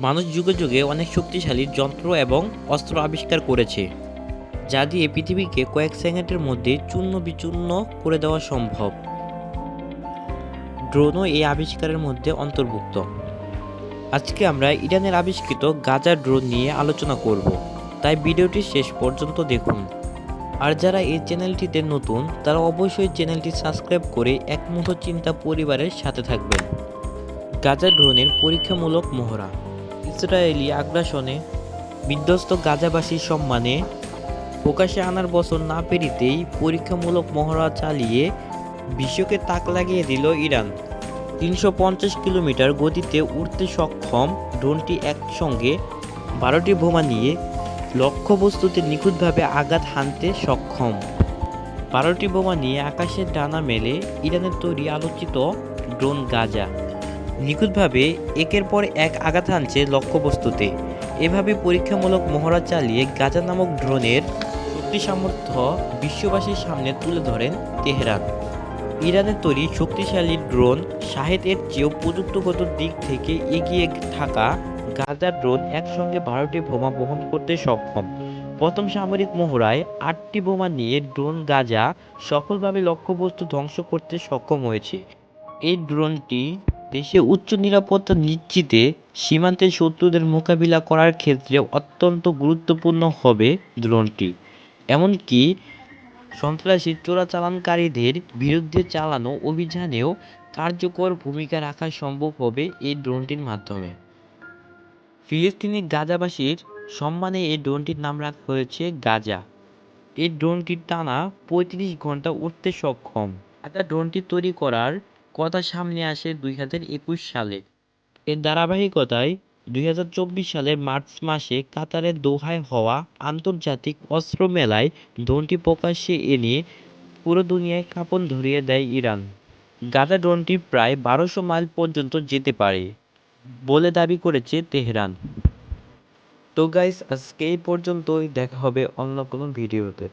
মানুষ যুগে যুগে অনেক শক্তিশালী যন্ত্র এবং অস্ত্র আবিষ্কার করেছে, যা দিয়ে পৃথিবীকে কয়েক সেকেন্ডের মধ্যে চূর্ণ বিচূর্ণ করে দেওয়া সম্ভব। ড্রোনও এই আবিষ্কারের মধ্যে অন্তর্ভুক্ত। আজকে আমরা ইরানের আবিষ্কৃত গাজা ড্রোন নিয়ে আলোচনা করব, তাই ভিডিওটি শেষ পর্যন্ত দেখুন। আর যারা এই চ্যানেলটিতে নতুন, তারা অবশ্যই চ্যানেলটি সাবস্ক্রাইব করে এক মুঠো চিন্তা পরিবারের সাথে থাকবেন। গাজা ড্রোনের পরীক্ষামূলক মহড়া। ইসরায়েলি আগ্রাসনে বিধ্বস্ত গাজাবাসীর সম্মানে প্রকাশে আনার বছর না পেরিতেই পরীক্ষামূলক মহড়া চালিয়ে বিশ্বকে তাক লাগিয়ে দিল ইরান। তিনশো পঞ্চাশ কিলোমিটার গতিতে উড়তে সক্ষম ড্রোনটি একসঙ্গে বারোটি বোমা নিয়ে লক্ষ্যবস্তুতে নিখুঁতভাবে আঘাত হানতে সক্ষম। বারোটি বোমা নিয়ে আকাশের ডানা মেলে ইরানের তৈরি আলোচিত ড্রোন গাজা। নিখুঁতভাবে একের পর এক আঘাত হানছে লক্ষ্যবস্তুতে। এভাবে পরীক্ষামূলক মহড়া চালিয়ে গাজা নামক ড্রোনের শক্তি সামর্থ্য বিশ্ববাসীর সামনে তুলে ধরেন তেহরান। ইরানের তৈরি শক্তিশালী ড্রোন শাহেদ এর চেয়েও প্রযুক্তিগত দিক থেকে এগিয়ে থাকা গাজা ড্রোন একসঙ্গে বারোটি বোমা বহন করতে সক্ষম। প্রথম সামরিক মহড়ায় আটটি বোমা নিয়ে ড্রোন গাজা সফলভাবে লক্ষ্যবস্তু ধ্বংস করতে সক্ষম হয়েছে। এই ড্রোনটি দেশে উচ্চ নিরাপত্তা নিশ্চিতে সীমান্তে শত্রুদের মোকাবিলা করার ক্ষেত্রে অত্যন্ত গুরুত্বপূর্ণ হবে ড্রোনটি। এমনকি সন্ত্রাসী চোরাচালানকারীদের বিরুদ্ধে চালানো অভিযানেও কার্যকর ভূমিকা রাখা সম্ভব হবে এই ড্রোনটির মাধ্যমে। ফিলিস্তিনি গাজাবাসীর সম্মানে এই ড্রোনটির নাম রাখা হয়েছে গাজা। এই ড্রোনটি টানা পঁয়ত্রিশ ঘণ্টা উঠতে সক্ষম। একটা ড্রোনটি তৈরি করার কথা সামনে আসে দুই হাজার একুশ সালে এর ধারাবাহিকতায় দুই হাজার চব্বিশ সালের মার্চ মাসে কাতারের দোহায় হওয়া আন্তর্জাতিক অস্ত্র মেলায় ড্রোনটি প্রকাশ্যে এনে পুরো দুনিয়ায় কাঁপন ধরিয়ে দেয় ইরান। গাজা ড্রোনটি প্রায় বারোশো মাইল পর্যন্ত যেতে পারে বলে দাবি করেছে তেহরান। তো গাইস, আজকে এই পর্যন্তই। দেখা হবে অন্য কোনো ভিডিওতে।